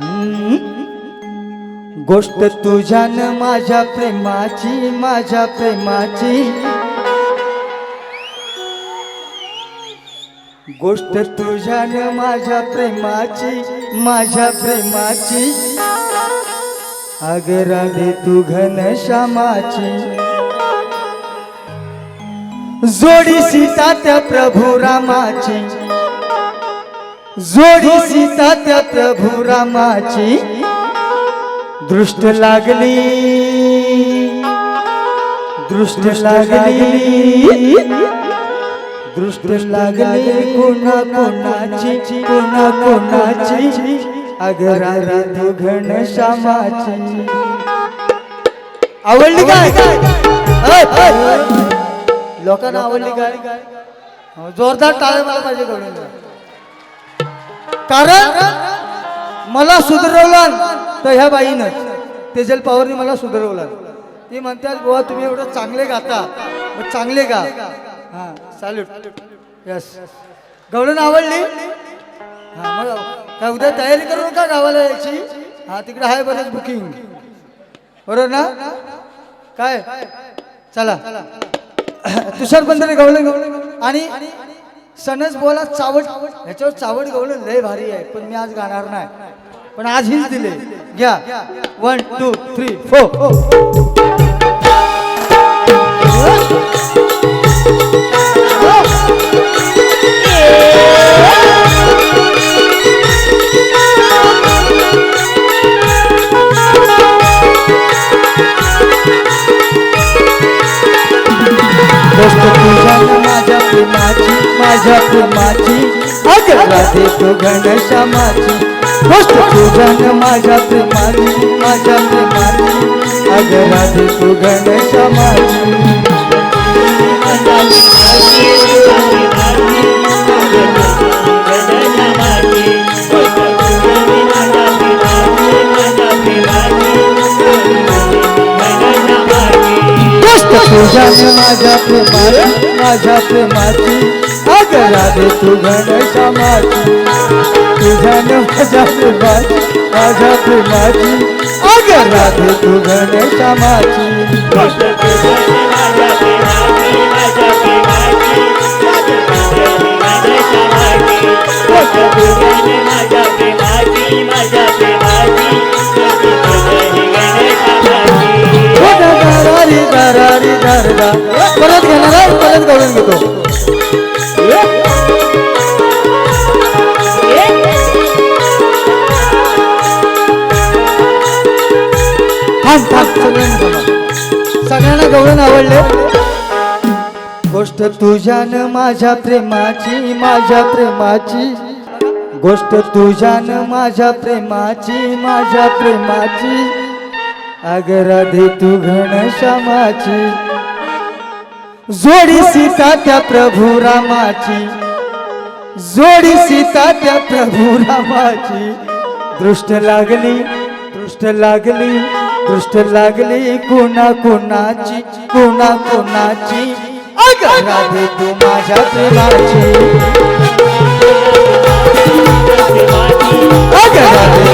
हम्म. गोष्ट तुझ्यान माझ्या प्रेमाची माझ्या प्रेमाची. गोष्ट तुझ्यान माझ्या प्रेमाची माझ्या प्रेमाची. अग राधे तू घनश्यामाची जोडी सीता त्या प्रभू रामाची. जोडी सीता त्या प्रभू रामाची दृष्ट लागली. दृष्ट लागली. दृष्ट लागली कोणा कोणाची कोणा कोणाची अगरा राधू घनश्यामाची आवडली काय. लोकांना आवडली काय? जोरदार टाळे मला पाहिजे कारण मला सुधरवलं तर ह्या बाईनं तेजल पवारने मला सुधरवलं. ती म्हणतात बुवा तुम्ही एवढं चांगले गाता. मग चांगले गा. हा सॅल्यूट यस गवळण आवडली? हा मग काय उद्या तयारी करू नका गावाला यायची? हा तिकडे आहे बरेच बुकिंग बरोबर ना? काय? चला. तुषार बंदरे गवळे आणि सनस बोला चावड ह्याच्यावर चावड गवळण लय भारी आहे पण मी आज गाणार नाही. पण आज हीच दिले. घ्या. वन टू थ्री फोर माझ्या प्रेमाची अग राधे तू घनश्यामाची गोष्ट तुझ्या माझ्या प्रेमाची माझ्या प्रेमाची अग राधे तू घनश्यामाची. तुझ्याने माझ्या प्रेमाची माझ्या प्रेमाची अग राधे तू घनश्यामाची तुझ्या माझ्या प्रेमाची माझ्या प्रेमाची अग राधे तू घनश्यामाची सगळ्यांना सगळ्यांना गवळण आवडले. गोष्ट तुझ्यान माझ्या प्रेमाची माझ्या प्रेमाची. गोष्ट तुझ्यान माझ्या प्रेमाची माझ्या प्रेमाची. अगराधे तू घनश्यामाची. जोडी सीता त्या प्रभू रामाची. जोडी सीता त्या प्रभू रामाची. दृष्ट लागली दृष्ट लागली दृष्ट लागली कोणा कोणाची कोणा कोणाची अग राधे तू माझ्या प्रेमाची. राधे.